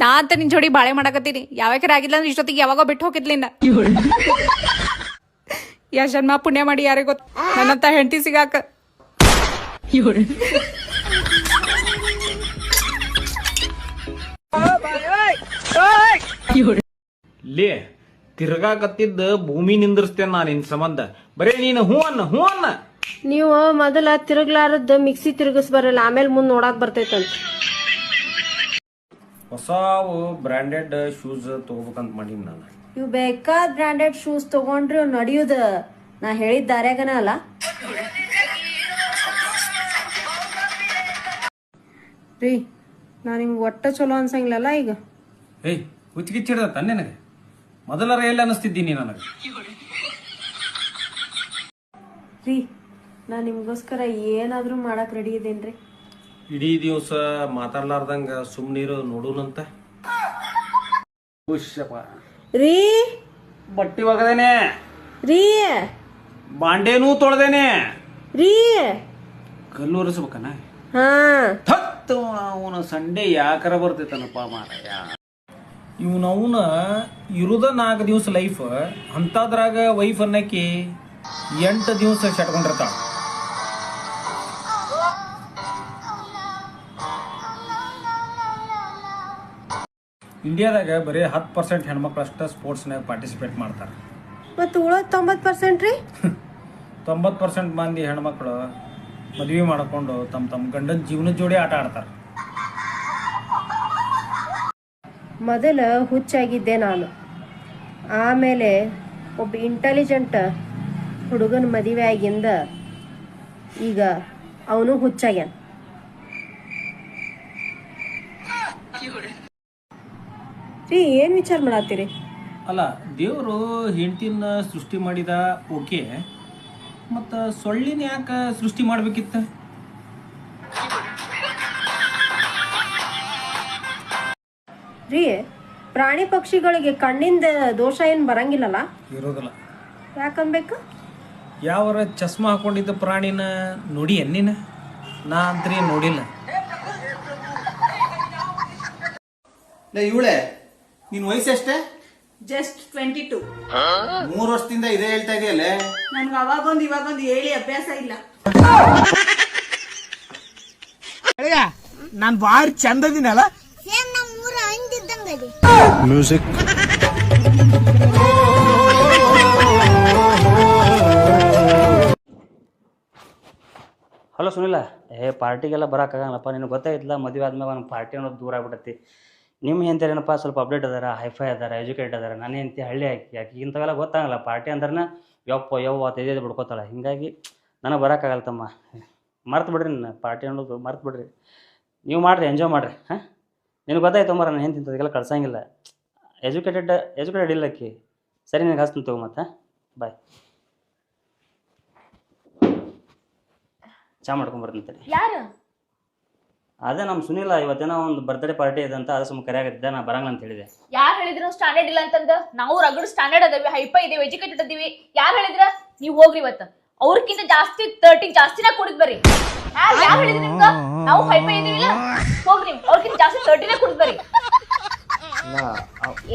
ನಾ ಅಂತ ನಿನ್ ಜೋಡಿ ಬಾಳೆ ಮಾಡಕತ್ತೀನಿ. ಯಾವ್ಯಾಕರ ಆಗಿಲ್ಲ ಅಂದ್ರೆ ಇಷ್ಟೊತ್ತಿಗೆ ಯಾವಾಗೋ ಬಿಟ್ಟು ಹೋಗಿದ್ಲಿಂದ ಯಾ ಜನ್ಮ ಪುಣ್ಯ ಮಾಡಿ ಯಾರಿಗೆ ಗೊತ್ತ? ನನ್ನಂತ ಹೆಂಡತಿ ಸಿಗಾಕ. ಲೇ ತಿರ್ಗಾಕತ್ತಿದ್ದ ಭೂಮಿ ನಿಂದಿರ್ಸ್ತೇನೆ ನಾನು ನಿನ್ ಸಂಬಂಧ. ಬರೇ ನೀನು ಹೂ ಅನ್ನ ಹೂ ಅನ್ನ. ನೀವು ಮೊದಲ ತಿರುಗ್ಲಾರದ್ ಮಿಕ್ಸಿ ತಿರುಗಿಸ್ ಬರಲ್ಲ ಆಮೇಲೆ ಮುಂದ್ ನೋಡಾಕ್ ಬರ್ತೈತಂತ. ಹೊಸವು ಬ್ರ್ಯಾಂಡೆಡ್ ಶೂಸ್ ತಗೋಬೇಕಂತ ಮಾಡೀನಿ ನಾನು. ನೀವು ಬೇಕಾದ ಬ್ರಾಂಡೆಡ್ ಶೂಸ್ ತಗೊಂಡ್ರೆ ನಡೆಯುದ. ನಾ ಹೇಳಿದ ದಾರ್ಯಾಗನ ಅಲ್ಲ. ರೀ ನಾ ನಿಮ್ಗೆ ಒಟ್ಟ ಚಲೋ ಅನ್ಸಂಗಿಲ್ಲಲ್ಲ ಈಗ? ಏಯ್ ಹುಚ್ಚಿಗಿಚ್ಚಿಡ್ದ ತನ್ನೆ ನನಗೆ? ಮೊದಲ ಎಲ್ಲಿ ಅನಿಸ್ತಿದ್ದೀನಿ ನನಗೆ. ರೀ ನಾ ನಿಮಗೋಸ್ಕರ ಏನಾದರೂ ಮಾಡಕ್ ರೆಡಿ ಇದೇನ್ರಿ? ಇಡೀ ದಿವಸ ಮಾತಾಡ್ಲಾರ್ದಂಗ ಸುಮ್ನೀರು ನೋಡೂನಂತ. ಖುಷಪ್ಪ ರೀ. ಬಟ್ಟಿ ಒಗದೇನೆ. ರೀ. ಬಾಂಡೇನೂ ತೊಳ್ದೇನೆ. ರೀ. ಕಲ್ಲು ಒರೆಸ್ಬೇಕನ? ಹಾ. ಥತ್ತು ಅವನ ಸಂಡೆ ಯಾಕರ ಬರ್ತೈತನಪ್ಪ ಮಾರಾಯ. ಇವನವನ ಇರುದ ನಾಲ್ಕು ದಿವಸ ಲೈಫ್ ಅಂತಾದ್ರಾಗ ವೈಫ್ ಅನ್ನಕ್ಕೆ ಎಂಟು ದಿವಸ ಶಟ್ಕೊಂಡಿರ್ತಾಳ. ಇಂಡಿಯಾದಾಗ ಬರೀ ಹತ್ತು ಪರ್ಸೆಂಟ್ ಹೆಣ್ಮಕ್ಳು ಅಷ್ಟ ಸ್ಪೋರ್ಟ್ಸ್ನಾಗ ಪಾರ್ಟಿಸಿಪೇಟ್ ಮಾಡ್ತಾರೆ. ಮತ್ತು ಉಳಿದ ತೊಂಬತ್ತು ಪರ್ಸೆಂಟ್ ರೀ? ತೊಂಬತ್ತು ಪರ್ಸೆಂಟ್ ಮಂದಿ ಹೆಣ್ಮಕ್ಳು ಮದುವೆ ಮಾಡಿಕೊಂಡು ತಮ್ಮ ತಮ್ಮ ಗಂಡನ ಜೀವನದ ಜೋಡಿ ಆಟ ಆಡ್ತಾರೆ. ಮೊದಲು ಹುಚ್ಚಾಗಿದ್ದೆ ನಾನು. ಆಮೇಲೆ ಒಬ್ಬ ಇಂಟೆಲಿಜೆಂಟ್ ಹುಡುಗನ ಮದುವೆ ಆಗಿಂದ ಈಗ ಅವನು ಹುಚ್ಚಾಗ್ಯಾನ. ರೀ ಏನ್ ವಿಚಾರ ಮಾಡತ್ತೀರಿ? ಅಲ್ಲ ದೇವರು ಹೆಂಡತಿನ ಸೃಷ್ಟಿ ಮಾಡಿದ ಓಕೆ ಮತ್ತು ಸೊಳ್ಳಿನ ಯಾಕೆ ಸೃಷ್ಟಿ ಮಾಡ್ಬೇಕಿತ್ತ? ರೀ ಪ್ರಾಣಿ ಪಕ್ಷಿಗಳಿಗೆ ಕಣ್ಣಿಂದ ದೋಷ ಏನ್ ಬರಂಗಿಲ್ಲಲ್ಲ? ಇರೋದಿಲ್ಲ. ಯಾಕನ್ಬೇಕು ಯಾವರ ಚಸ್ಮಾ ಹಾಕೊಂಡಿದ್ದ ಪ್ರಾಣಿನ ನೋಡಿ ಎನ್ನಿನ? ನಾ ಅಂತ್ರಿ ನೋಡಿಲ್ಲ. ಇವಳೆ ನಿನ್ ವಯಸ್ಸೆಷ್ಟೇ ಜಸ್ಟ್ ಟ್ವೆಂಟಿ ಟು ಮೂರು ವರ್ಷದಿಂದ ಇದೇ ಹೇಳ್ತಾ ಇದೆಯಲ್ಲೇ? ನನ್ಗೆ ಅವಾಗೊಂದು ಇವಾಗೊಂದು ಹೇಳಿ ಅಭ್ಯಾಸ ಇಲ್ಲ. ನಾನ್ ಬಾರಿ ಮ್ಯೂಸಿಕ್ ಹಲೋ ಸುನಿಲ್ಲ ಏ ಪಾರ್ಟಿಗೆಲ್ಲ ಬರೋಕ್ಕಾಗಲ್ಲಪ್ಪ ನಿನಗೆ ಗೊತ್ತಾಯ್ತಲ್ಲ ಮದುವೆ ಆದ್ಮೇಲೆ ಒಂದು ಪಾರ್ಟಿ ಅನ್ನೋದು ದೂರ ಆಗ್ಬಿಟ್ಟೈತಿ ನಿಮ್ಮ ಹೆಂತೇನಪ್ಪ ಸ್ವಲ್ಪ ಅಪ್ಡೇಟ್ ಅದಾರ ಹೈಫೈ ಅದಾರ ಎಜುಕೇಟ್ ಅದಾರ, ನನ್ನ ಹೆಂತಿ ಹಳ್ಳಿ ಹಾಕಿ ಆಕಿ ಇಂಥವೆಲ್ಲ ಗೊತ್ತಾಗಲ್ಲ. ಪಾರ್ಟಿ ಅಂದ್ರೆ ಯಪ್ಪ, ಯವ್ವ, ತೆಗೆದು ಬಿಡ್ಕೋತಾಳೆ. ಹಿಂಗಾಗಿ ನನಗೆ ಬರೋಕ್ಕಾಗಲ್ಲ ತಮ್ಮ. ಮರ್ತು ಬಿಡ್ರಿ ನನ್ನ ಪಾರ್ಟಿ ಅನ್ನೋದು ಮರ್ತು ಬಿಡ್ರಿ. ನೀವು ಮಾಡಿರಿ ಎಂಜಾಯ್ ಮಾಡಿರಿ. ಹಾಂ? ನಿನಗೆ ಗೊತ್ತಾಯ್ತು ಮರ ನಾನು ಹೆಂಡ್ತಿ ಅದಕ್ಕೆಲ್ಲ ಕಳ್ಸಂಗಿಲ್ಲ. ಎಜುಕೇಟೆಡ್ ಎಜುಕೇಟೆಡ್ ಇಲ್ಲ ಅಕ್ಕಿ ಸರಿ, ನನಗೆ ಹಾಸ್ತು ತಗೋ ಮತ್ತೆ. ಬಾಯ್ ಚಾ ಮಾಡ್ಕೊಂಬರ್ತೀನಿ ಯಾರು? ಅದೇ ನಮ್ ಸುನಿಲ ಇವತ್ತೇನೋ ಒಂದು ಬರ್ತ್ಡೇ ಪಾರ್ಟಿ ಇದೆ ಅಂತ ಅದ ಸುಮ್ಮ ಕರೆಯಾಗತ್ತಿದ್ದೆ ನಾ ಬರಂಗಿಲ್ಲ ಅಂತ ಹೇಳಿದೆ. ಯಾರ್ ಹೇಳಿದ್ರು ಸ್ಟ್ಯಾಂಡರ್ಡ್ ಇಲ್ಲ ಅಂತಂದ? ನಾವು ರಗಡ್ ಸ್ಟ್ಯಾಂಡರ್ಡ್ ಅದೇವಿ ಹೈಫ ಇದೀವಿ ಎಜುಕೇಟೆಡ್ ಅದೀವಿ. ಯಾರ್ ಹೇಳಿದ್ರ? ನೀವ್ ಹೋಗ್ರಿ ಇವತ್ತ. ಅವ್ರಕ್ಕಿಂತ ಜಾಸ್ತಿ ತರ್ಟಿ ಜಾಸ್ತಿನ ಕುಡಿದ್ ಬರ್ರಿ. ಯಾರ್ ಯಾರ್ ಹೇಳಿದ್ರು ನಿಮ್ಗ? ನಾವು ಹೈಫ ಇದೀವಿಲ್ಲ ಹೋಗ್ರಿ ಅವ್ರಕ್ಕಿಂತ ಜಾಸ್ತಿ ತರ್ಟಿನೇ ಕುಡಿದ್ ಬರ್ರಿ.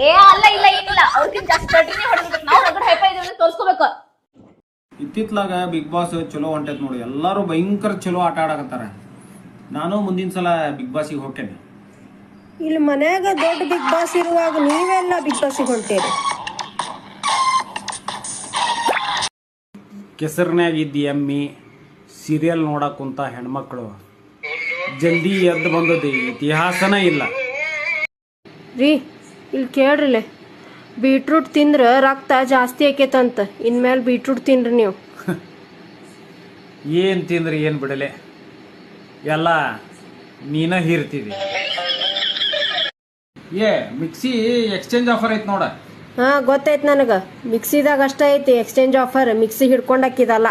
ಏ ಅಲ್ಲ ಇಲ್ಲ ಏನಿಲ್ಲ. ಅವ್ರಕ್ಕಿಂತ ಜಾಸ್ತಿ ತರ್ಟಿನೇ ಹೊಡೆದ್ಬೇಕು ನಾವು ರಗಡ್ ಹೈಫ ಇದೀವಿ ಅಂತ ತೋರ್ಸ್ಕೋಬೇಕು. ಇತ್ತಿತ್ಲಾಗ ಬಿಗ್ ಬಾಸ್ ಚಲೋ ಹೊಂಟೈತ್ ನೋಡಿ. ಎಲ್ಲಾರು ಭಯಂಕರ ಚಲೋ ಆಟ ಆಡಕತ್ತಾರ. ನಾನು ಮುಂದಿನ ಸಲ ಬಿಗ್ ಬಾಸಿಗೆ ಹೋಗ್ತೇನೆ. ಇಲ್ಲಿ ಮನ್ಯಾಗ ದೊಡ್ಡ ಬಿಗ್ ಬಾಸ್ ಇರುವಾಗ ನೀವೆಲ್ಲ ಬಿಗ್ ಬಾಸಿಗೆ ಹೊಂಟೇರಿ. ಕೆಸರಿನಾಗ ಇದ್ದ ಎಮ್ಮಿ ಸೀರಿಯಲ್ ನೋಡಕ್ ಕುಂತ ಹೆಣ್ಮಕ್ಳು. ಜಲ್ದಿ ಎದ್ದು ಬಂದದ್ದು ಇತಿಹಾಸನ ಇಲ್ಲ. ರೀ ಇಲ್ಲಿ ಕೇಳ್ರಿಲೆ ಬೀಟ್ರೂಟ್ ತಿಂದ್ರ ರಕ್ತ ಜಾಸ್ತಿ ಆಕೈತಂತ ಇನ್ಮೇಲೆ ಬೀಟ್ರೂಟ್ ತಿನ್ರಿ ನೀವು. ಏನ್ ತಿಂದ್ರಿ ಏನ್ ಬಿಡಲೆ? ಎಲ್ಲ ನೀನ ಹೀರ್ತಿದಿ. ಏ, ಮಿಕ್ಸಿ ಎಕ್ಸ್ಚೇಂಜ್ ಆಫರ್ ಐತ್ ನೋಡ. ಹಾ, ಗೊತ್ತಾಯ್ತು ನನಗ. ಮಿಕ್ಸಿದಾಗ ಅಷ್ಟ ಐತಿ ಎಕ್ಸ್ಚೇಂಜ್ ಆಫರ್ ಮಿಕ್ಸಿ ಹಿಡ್ಕೊಂಡಕ್ಕಿದಲ್ಲ